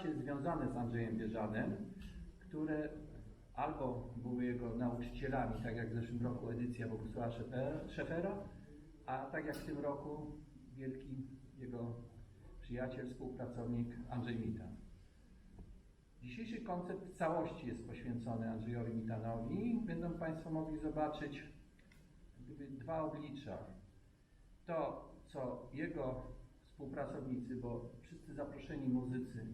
postacie związane z Andrzejem Bieżanem, które albo były jego nauczycielami, tak jak w zeszłym roku edycja Bogusława Szefe- Szefera, a tak jak w tym roku wielki jego przyjaciel, współpracownik Andrzej Mitan. Dzisiejszy koncert w całości jest poświęcony Andrzejowi Mitanowi. Będą Państwo mogli zobaczyć gdyby dwa oblicza. To, co jego współpracownicy, bo wszyscy zaproszeni muzycy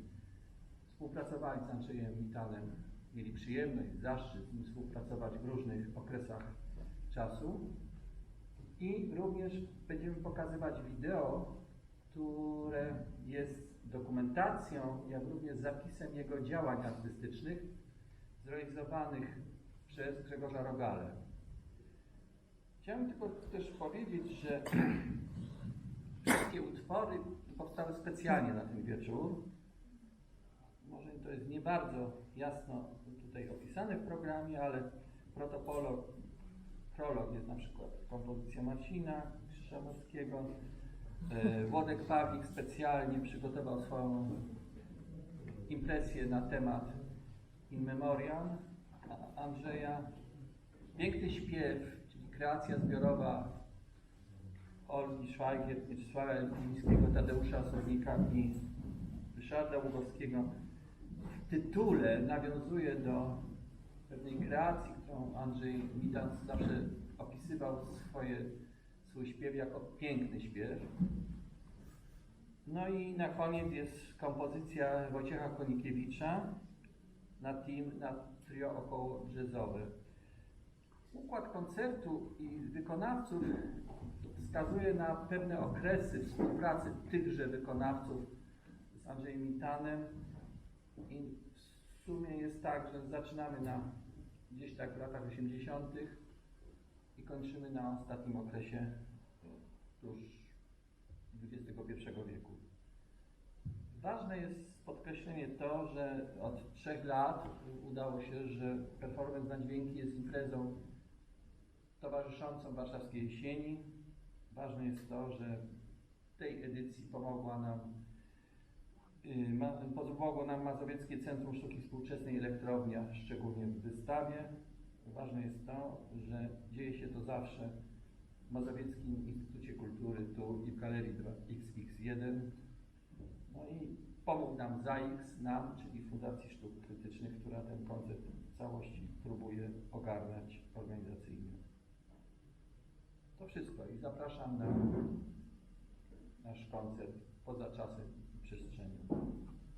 współpracowali z Andrzejem Mitanem, mieli przyjemność, zaszczyt współpracować w różnych okresach czasu. I również będziemy pokazywać wideo, które jest dokumentacją, jak również zapisem jego działań artystycznych zrealizowanych przez Grzegorza Rogale. Chciałem tylko też powiedzieć, że wszystkie utwory powstały specjalnie na ten wieczór. Jest nie bardzo jasno tutaj opisane w programie, ale protopolog, prolog jest na przykład kompozycja Marcina Krzyżanowskiego. E, Włodek Pawlik specjalnie przygotował swoją impresję na temat In Memoriam Andrzeja. Piękny śpiew, czyli kreacja zbiorowa Olgi Szwajgier, Mieczysława Elkińskiego, Tadeusza Osobnika i Ryszarda Ługowskiego tytule nawiązuje do pewnej kreacji, którą Andrzej Mitan zawsze opisywał swoje, swój śpiew jako piękny śpiew. No i na koniec jest kompozycja Wojciecha Konikiewicza na team, na trio około jazzowe. Układ koncertu i wykonawców wskazuje na pewne okresy współpracy tychże wykonawców z Andrzejem Mitanem i w sumie jest tak, że zaczynamy na gdzieś tak w latach 80. i kończymy na ostatnim okresie e, tuż XXI wieku. Ważne jest podkreślenie to, że od trzech lat udało się, że performance na dźwięki jest imprezą towarzyszącą warszawskiej jesieni. Ważne jest to, że tej edycji pomogła nam, pomogło nam Mazowieckie Centrum Sztuki Współczesnej Elektrownia, szczególnie w wystawie. Ważne jest to, że dzieje się to zawsze w Mazowieckim Instytucie Kultury, tu i w Galerii 2XX1. No i pomógł nam ZAIX, nam, czyli Fundacji Sztuk Krytycznych, która ten koncert w całości próbuje ogarniać organizacyjnie. To wszystko i zapraszam na nasz koncert poza czasem przestrzenią.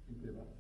Dziękuję bardzo.